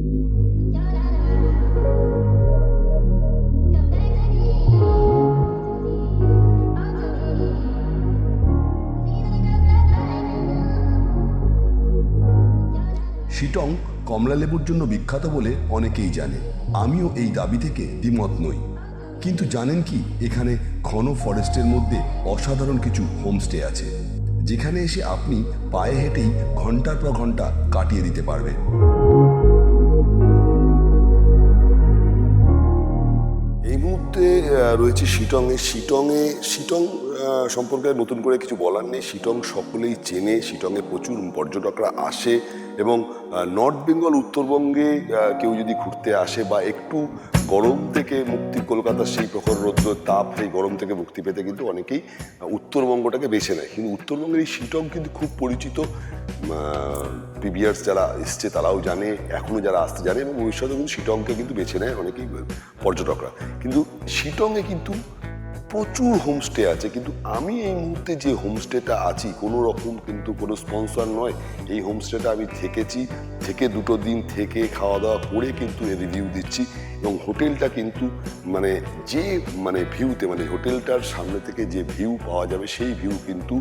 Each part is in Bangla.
শিটং কমলালেবুর জন্য বিখ্যাত বলে অনেকেই জানে। আমিও এই দাবি থেকে দ্বিমত নই। কিন্তু জানেন কি, এখানে ঘন ফরেস্টের মধ্যে অসাধারণ কিছু হোমস্টে আছে। যেখানে এসে আপনি পায়ে হেঁটেই ঘণ্টার পর ঘণ্টা কাটিয়ে দিতে পারবেন। রয়েছে শিটংয়ে শিটংয়ে শিটং সম্পর্কে নতুন করে কিছু বলার নেই। শিটং সকলেই চেনে, শিটংয়ে প্রচুর পর্যটকরা আসে এবং নর্থ বেঙ্গল উত্তরবঙ্গে কেউ যদি ঘুরতে আসে বা একটু গরম থেকে মুক্তি, কলকাতার সেই প্রখর রৌদ্র, তাপ, সেই গরম থেকে মুক্তি পেতে কিন্তু অনেকেই উত্তরবঙ্গটাকে বেছে নেয়। কিন্তু উত্তরবঙ্গের এই শিটং কিন্তু খুব পরিচিত প্রিভিয়ার্স যারা এসছে তারাও জানে এখনও যারা আসতে জানে এবং ভবিষ্যতে কিন্তু শিটংকে কিন্তু বেছে নেয় অনেকেই পর্যটকরা। কিন্তু শিটংয়ে কিন্তু প্রচুর হোমস্টে আছে, কিন্তু আমি এই মুহূর্তে যে হোমস্টেটা আছি, কোনো রকম কিন্তু কোনো স্পন্সর নয়। এই হোমস্টেটা আমি থেকেছি, থেকে দুটো দিন থেকে খাওয়া দাওয়া করে কিন্তু এর রিভিউ দিচ্ছি। এবং হোটেলটা কিন্তু মানে যে মানে ভিউতে মানে হোটেলটার সামনে থেকে যে ভিউ পাওয়া যাবে, সেই ভিউ কিন্তু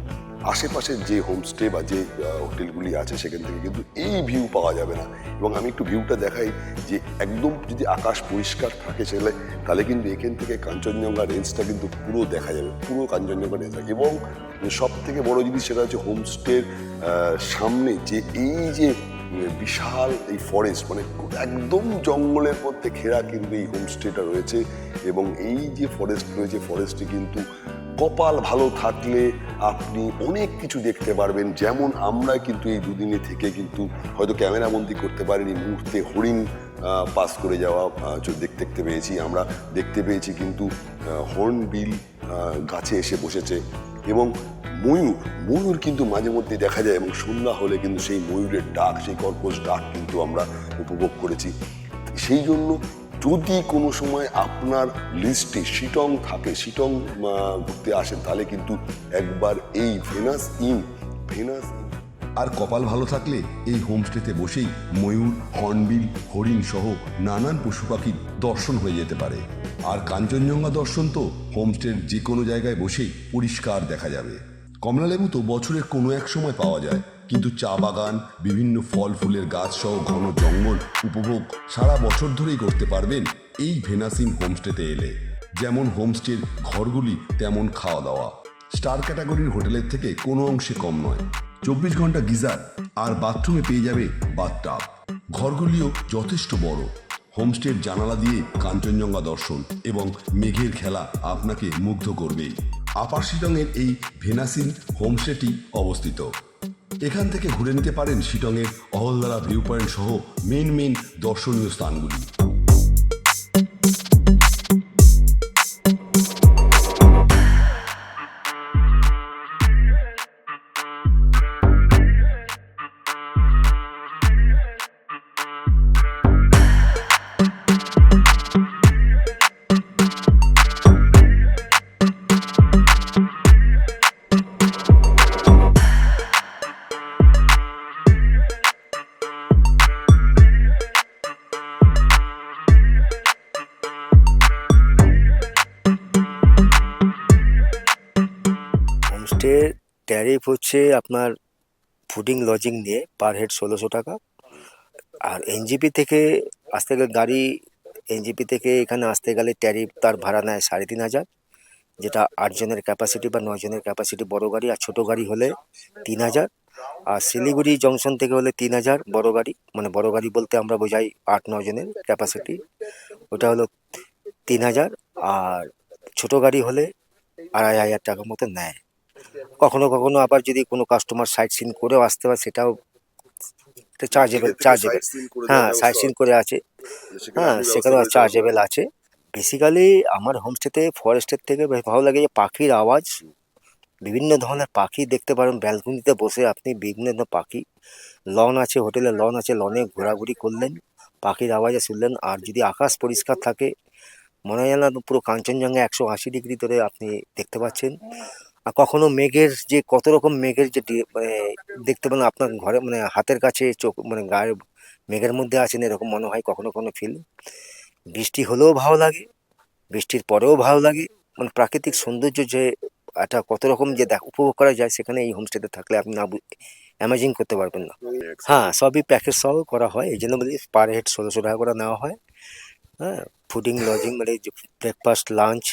আশেপাশের যে হোমস্টে বা যে হোটেলগুলি আছে, সেখান থেকে কিন্তু এই ভিউ পাওয়া যাবে না। এবং আমি একটু ভিউটা দেখাই যে একদম যদি আকাশ পরিষ্কার থাকে সেলে, তাহলে কিন্তু এখান থেকে কাঞ্চনজঙ্ঘা রেঞ্জটা কিন্তু পুরো দেখা যাবে, পুরো কাঞ্চনজঙ্ঘা রেঞ্জ এবং সব থেকে বড় জিনিস সেটা হচ্ছে হোমস্টের সামনে যে এই যে বিশাল এই ফরেস্ট মানে একদম জঙ্গলের মধ্যে ঘেরা কিন্তু এই হোমস্টেটা রয়েছে এবং এই যে ফরেস্ট রয়েছে ফরেস্টে কিন্তু কপাল ভালো থাকলে আপনি অনেক কিছু দেখতে পারবেন। যেমন আমরা কিন্তু এই দুদিনে থেকে কিন্তু হয়তো ক্যামেরা বন্দি করতে পারিনি, মুহূর্তে হরিণ পাস করে যাওয়া দেখতে পেয়েছি। আমরা দেখতে পেয়েছি কিন্তু হর্নবিল গাছে এসে বসেছে। এবং ময়ূর ময়ূর কিন্তু মাঝে মধ্যে দেখা যায় এবং সন্ধ্যা হলে কিন্তু সেই ময়ূরের ডাক, সেই কর্কশ ডাক কিন্তু আমরা উপভোগ করেছি। সেই জন্য যদি কোনো সময় আপনার লিস্টে শিটং থাকে, শিটং ঘুরতে আসেন, তাহলে কিন্তু একবার এই ভেনাস ইন, ভেনাস আর কপাল ভালো থাকলে এই হোমস্টেতে বসেই ময়ূর, হর্নবিল, হরিণ সহ নানান পশু পাখির দর্শন হয়ে যেতে পারে। আর কাঞ্চনজঙ্ঘা দর্শন তো হোমস্টের যে কোনো জায়গায় বসেই পরিষ্কার দেখা যাবে। কমলালেবু তো বছরের কোনো এক সময় পাওয়া যায়, কিন্তু চা বাগান, বিভিন্ন ফল ফুলের গাছ সহ ঘন জঙ্গল উপভোগ সারা বছর ধরেই করতে পারবেন এই ভেনাসিন হোমস্টেতে এলে। যেমন হোমস্টের ঘরগুলি তেমন খাওয়া দাওয়া। স্টার ক্যাটাগরির হোটেলের থেকে কোনো অংশে কম নয়। চব্বিশ ঘণ্টা গিজার আর বাথরুমে পেয়ে যাবে বাথটাব ঘরগুলিও যথেষ্ট বড়। হোমস্টের জানালা দিয়ে কাঞ্চনজঙ্ঘা দর্শন এবং মেঘের খেলা আপনাকে মুগ্ধ করবেই আপার শিটংয়ের এই ভেনাসিন হোমস্টেটি অবস্থিত। এখান থেকে ঘুরে নিতে পারেন শিটংয়ের অহলদারা ভিউ পয়েন্ট সহ মেন মেন দর্শনীয় স্থানগুলি। ট্যারিফ হচ্ছে আপনার ফুডিং লজিং নিয়ে পার হেড ষোলোশো টাকা। আর এনজিপি থেকে আসতে গেলে গাড়ি এনজিপি থেকে এখানে আসতে গেলে ট্যারিফ তার ভাড়া নেয় সাড়ে তিন হাজার। যেটা আটজনের ক্যাপাসিটি বা নজনের ক্যাপাসিটি বড় গাড়ি আর ছোটো গাড়ি হলে তিন হাজার। আর শিলিগুড়ি জংশন থেকে হলে তিন হাজার বড় গাড়ি মানে বড় গাড়ি বলতে আমরা বোঝাই আট নজনের ক্যাপাসিটি ওটা হলো তিন হাজার। আর ছোটো গাড়ি হলে আড়াই হাজার টাকার মতো নেয়। কখনো কখনো আবার যদি কোনো কাস্টমার সাইট সিন করেও আসতে পারে সেটাও চার্জেবল চার্জেবল হ্যাঁ সাইট সিন করে আছে। হ্যাঁ সেখানেও চার্জেবল আছে। বেসিক্যালি আমার হোমস্টেতে ফরেস্টের থেকে বেশ ভালো লাগে যে পাখির আওয়াজ। বিভিন্ন ধরনের পাখি দেখতে পারেন। ব্যালকনিতে বসে আপনি বিভিন্ন ধরনের পাখি লন আছে হোটেলে লন আছে লনে ঘোরাঘুরি করলেন পাখির আওয়াজে শুনলেন। আর যদি আকাশ পরিষ্কার থাকে মনে হয় না পুরো কাঞ্চনজঙ্ঘা একশো আশি ডিগ্রি ধরে আপনি দেখতে পাচ্ছেন। আর কখনো মেঘের যে কত রকম মেঘের যে মানে দেখতে পেলেন আপনার ঘরে মানে হাতের কাছে চোখ মানে গায়ে মেঘের মধ্যে আছেন এরকম মনে হয় কখনো কখনো ফিল বৃষ্টি হলেও ভালো লাগে বৃষ্টির পরেও ভালো লাগে মানে প্রাকৃতিক সৌন্দর্য যে একটা কত রকম যে দেখ উপভোগ করা যায় সেখানে এই হোমস্টেতে থাকলে আপনি না অ্যামাজিং করতে পারবেন না। হ্যাঁ সবই প্যাকেজ সহ করা হয় এই জন্য বলি পার হেড ষোলোশো টাকা করে নেওয়া হয়। হ্যাঁ ফুডিং লজিং মানে ব্রেকফাস্ট লাঞ্চ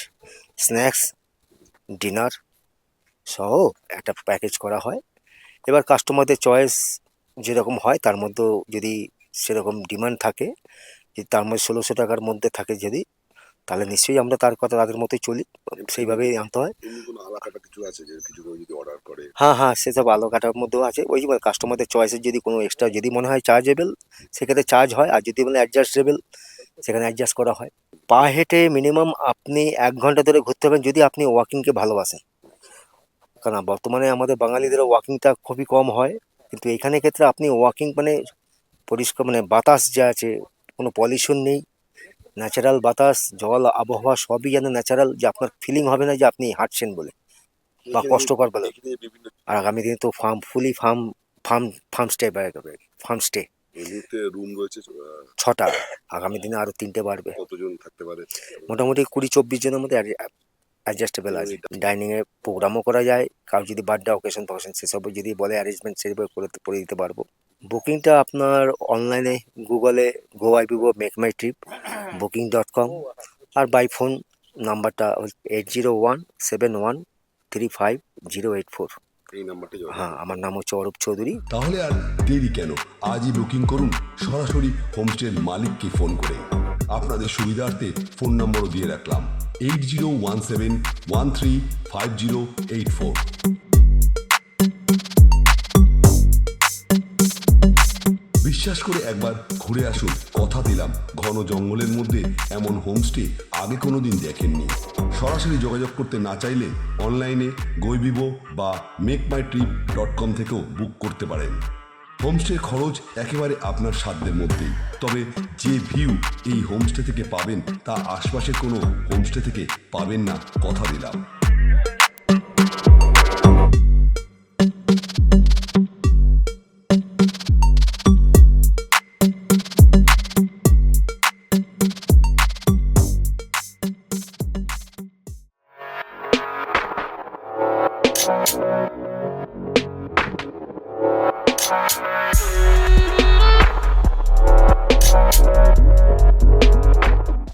স্ন্যাক্স ডিনার সহ একটা প্যাকেজ করা হয়। এবার কাস্টমারদের চয়েস যেরকম হয় তার মধ্যেও যদি সেরকম ডিমান্ড থাকে যে তার মধ্যে ষোলোশো টাকার মধ্যে থাকে যদি তাহলে নিশ্চয়ই আমরা তার কথা তাদের মতোই চলি। সেইভাবেই আনতে হয়। এমনি কোনো আলাকাটা কিছু আছে যে কিছু যদি অর্ডার করে? হ্যাঁ হ্যাঁ সেসব আলো কাটার মধ্যেও আছে। ওই কাস্টমারদের চয়েসের যদি কোনো এক্সট্রা যদি মনে হয় চার্জেবল সেক্ষেত্রে চার্জ হয়। আর যদি বলে অ্যাডজাস্টেবল সেখানে অ্যাডজাস্ট করা হয়। পা হেঁটে মিনিমাম আপনি এক ঘণ্টা ধরে ঘুরতে পারবেন যদি আপনি ওয়াকিংকে ভালোবাসেন। কারণ বর্তমানে আমাদের বাঙালিদের ওয়াকিংটা খুবই কম হয়। কিন্তু এখানে ক্ষেত্রে আপনি ওয়াকিং মানে পরিষ্কার মানে বাতাস যা আছে কোনো পলিউশন নেই। ন্যাচারাল বাতাস জল আবহাওয়া সবই যেন ন্যাচারাল যে আপনার ফিলিং হবে না যে আপনি হাঁটছেন বলে বা কষ্টকর বলে। আর আগামী দিনে তো farm fully farm farm farm stay বাড়বে ফার্ম স্টে রুম রয়েছে ছটা আগামী দিনে আরও তিনটে বাড়বে। কতজন থাকতে পারে? মোটামুটি কুড়ি চব্বিশ জনের মধ্যে অ্যাডজাস্টেবল আছে। ডাইনিংয়ে প্রোগ্রামও করা যায় কারও যদি বার্থডে অকেশন ফকেশন সেসব যদি বলে অ্যারেঞ্জমেন্ট সেভাবে করে করে দিতে পারব। বুকিংটা আপনার অনলাইনে গুগলে Goibibo MakeMyTrip booking dot com R by phone নাম্বারটা eight zero one seven one three five zero eight four এই নাম্বারটা হ্যাঁ আমার নাম হচ্ছে অরূপ চৌধুরী। তাহলে আর দেরি কেন? আজই বুকিং করুন। সরাসরি হোমস্টের মালিককে ফোন করে। আপনাদের সুবিধার্থে ফোন নম্বরও দিয়ে রাখলাম। Eight zero one seven one three five zero eight four বিশ্বাস করে একবার ঘুরে আসুন। কথা দিলাম। ঘন জঙ্গলের মধ্যে এমন হোমস্টে আগে কোনো দিন দেখেননি। সরাসরি যোগাযোগ করতে না চাইলে অনলাইনে গৈবিবো বা মেক মাই ট্রিপ ডট কম থেকেও বুক করতে পারেন। হোমস্টের খরচ একেবারে আপনার সাধ্যের মধ্যেই। তবে যে ভিউ এই হোমস্টে থেকে পাবেন, তা আশপাশের কোনো হোমস্টে থেকে পাবেন না, কথা দিলাম।